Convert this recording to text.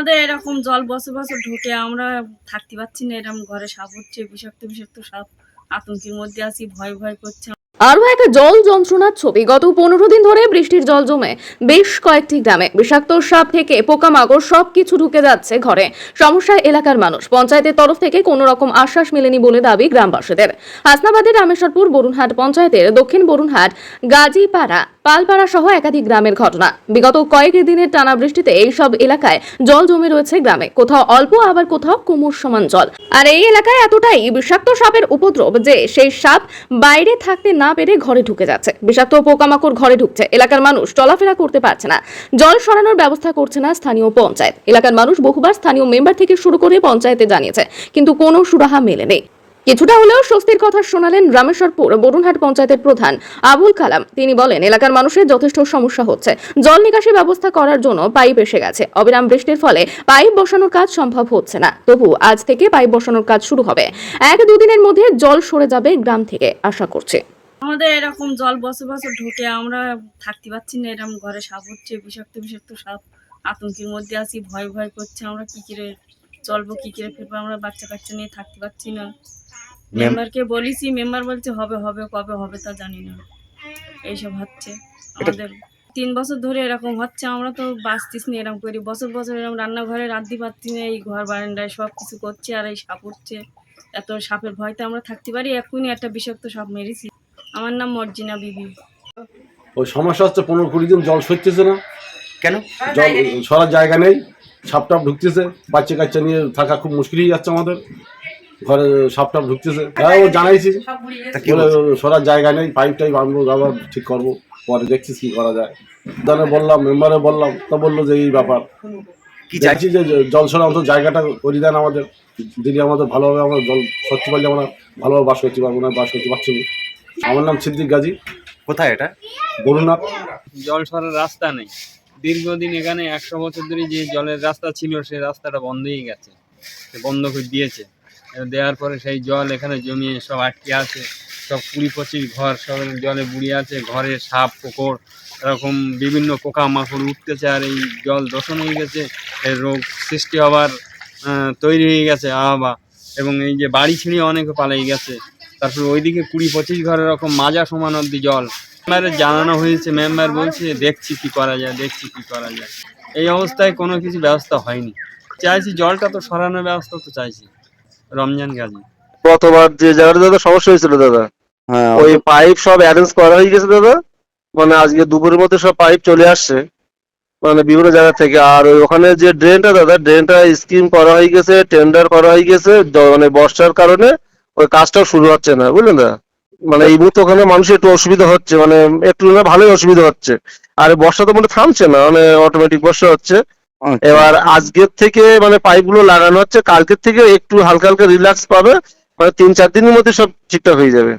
আমাদের এরকম জল বছর বছর ঢুকে, আমরা থাকতে পারছি না এরকম ঘরে সাপ হচ্ছে বিষাক্ত বিষাক্ত সাপ, আতঙ্কের মধ্যে আছি, ভয় ভয় করছে। আরও একটা জল যন্ত্রণার ছবি। গত পনেরো দিন ধরে বৃষ্টির জল জমে বেশ কয়েকটি গ্রামে বিষাক্ত সাপ থেকে পোকামাকড় সব কিছু ঢুকে যাচ্ছে ঘরে। সমস্যায় এলাকার মানুষ। পঞ্চায়েতের তরফ থেকে কোনো রকম আশ্বাস মেলেনি বলে দাবি গ্রামবাসীদের। হাসনাবাদের রামেশ্বরপুর বরুণহাট পঞ্চায়েতের দক্ষিণ বরুণহাট গাজীপাড়া, পালপাড়া সহ একাধিক গ্রামের ঘটনা। বিগত কয়েক দিনের টানা বৃষ্টিতে এইসব এলাকায় জল জমে রয়েছে গ্রামে। কোথাও অল্প, আবার কোথাও কুমুর সমান জল। আর এই এলাকায় এতটাই বিষাক্ত সাপের উপদ্রব যে সেই সাপ বাইরে থাকতে না পেরে ঘরে ঢুকে যাচ্ছে। বিষাক্ত পোকামাকড় ঘরে ঢুকছে। এলাকার মানুষ চলাফেরা করতে পারছে না। জল সরানোর ব্যবস্থা করছে না স্থানীয় পঞ্চায়েত। এলাকার মানুষ বহুবার স্থানীয় মেম্বার থেকে শুরু করে পঞ্চায়েতে জানিয়েছে, কিন্তু কোনো সুরাহা মেলেনি। কিছুটা হলেও স্বস্তির কথা শোনালেন রামেশ্বরপুর বরুণহাট পঞ্চায়েতের প্রধান আবুল কালাম। তিনি বলেন, এলাকার মানুষের যথেষ্ট সমস্যা হচ্ছে। জল নিকাশি ব্যবস্থা করার জন্য পাইপ এসে গেছে। অবিরাম বৃষ্টির ফলে পাইপ বসানোর কাজ সম্ভব হচ্ছে না। তবু আজ থেকে পাইপ বসানোর কাজ শুরু হবে। এক দুদিনের মধ্যে জল সরে যাবে গ্রাম থেকে, আশা করছে। আমাদের এরকম জল বছর বছর ঢুকে আমরা থাকতে পারছি না এরকম ঘরে সাপ হচ্ছে বিষাক্ত বিষাক্ত সাপ আতঙ্কের মধ্যে আছি ভয় ভয় করছে আমরা কি করে চলবো কি করে ফিরবো আমরা বাচ্চা কাচ্চা নিয়ে থাকতে পারছি না। মেম্বারকে বলেছি মেম্বার বলছে হবে হবে কবে হবে তা জানি না। এইসব হচ্ছে। আমাদের তিন বছর ধরে এরকম হচ্ছে আমরা তো বাঁচতিস না এরকম করি। বছর বছর এরকম রান্নাঘরে রাঁধতে পারছি না এই ঘর বারান্দায় সব কিছু করছে আর এই সাপ উঠছে। এত সাপের ভয়তে আমরা থাকতে পারি এখনই একটা বিষাক্ত সাপ মেরেছি। আমার নাম মর্জিনা বিবি। ওই সমস্যা হচ্ছে পনেরো কুড়ি দিন জল সরতেছে না। কেন? জল সরার জায়গা নেই সাপ টাপ ঢুকতেছে বাচ্চা কাচ্চা নিয়ে থাকা খুব মুশকিল হয়ে যাচ্ছে আমাদের। ঘরে সাপ টাপ ঢুকতেছে। হ্যাঁ ও জানাইছি? সরার জায়গা নেই পাইপ টাইপ আনব আবার ঠিক করব। পরে দেখছিস কি করা যায়। দানে বললাম মেম্বারে বললাম তো বলল যে এই ব্যাপার। কি চাইছি যে জল সরা অন্তত জায়গাটা করে দেন আমাদের। দিদি আমাদের ভালোভাবে আমরা জল সরতে পারলে আমরা ভালোভাবে বাস করতে পারব না বাস করতে পারছি না। আমার নাম সিদ্দিক গাজী। কোথায় এটা? বরুণাথ জল সরার রাস্তা নেই। দীর্ঘদিন এখানে একশো বছর ধরে যে জলের রাস্তা ছিল সেই রাস্তাটা বন্ধ হয়ে গেছে। সে বন্ধ করে দিয়েছে। দেওয়ার পরে সেই জল এখানে জমিয়ে সব আটকে আছে। সব কুড়ি পঁচিশ ঘর সব জলে বুড়িয়ে আছে। ঘরে সাপ পোকর এরকম বিভিন্ন পোকামাকড় উঠতেছে আর এই জল দূষণ হয়ে গেছে। এর রোগ সৃষ্টি হবার তৈরি হয়ে গেছে আহবা এবং এই যে বাড়ি ছিঁড়ে অনেকে পালাই গেছে। তারপর ওইদিকে কুড়ি পঁচিশ ঘর এরকম মাজা সমান অব্দি জল। মেম্বারের জানানো হয়েছে মেম্বার বলছে দেখছি কি করা যায় দেখছি কি করা যায়। এই অবস্থায় কোনো কিছু ব্যবস্থা হয়নি। চাইছি জলটা তো সরানোর ব্যবস্থা তো চাইছি রমজান গাজী। গতবার যে জায়গাটা দাদা সমস্যা হয়েছিল দাদা। হ্যাঁ ওই পাইপ সব অ্যারেঞ্জ করা হয়ে গেছে দাদা। মানে আজকে দুপুরের মধ্যে সব পাইপ চলে আসছে। মানে বিভিন্ন জায়গা থেকে। আর ওই ওখানে যে ড্রেনটা দাদা ড্রেনটা স্কিম করা হয়ে গেছে টেন্ডার করা হয়ে গেছে মানে বর্ষার কারণে। ওই কাজটাও শুরু হচ্ছে না বুঝলেন দাদা মানে এই মুহূর্তে ওখানে মানুষের একটু অসুবিধা হচ্ছে মানে একটু না ভালোই অসুবিধা হচ্ছে। আর বর্ষা তো মানে থামছে না মানে অটোমেটিক বর্ষা হচ্ছে। আচ্ছা। এবার আজকের থেকে মানে পাইপগুলো লাগানো হচ্ছে কালকের থেকে একটু হালকা হালকা রিল্যাক্স পাবে মানে তিন চার দিনের মধ্যে সব ঠিকঠাক হয়ে যাবে।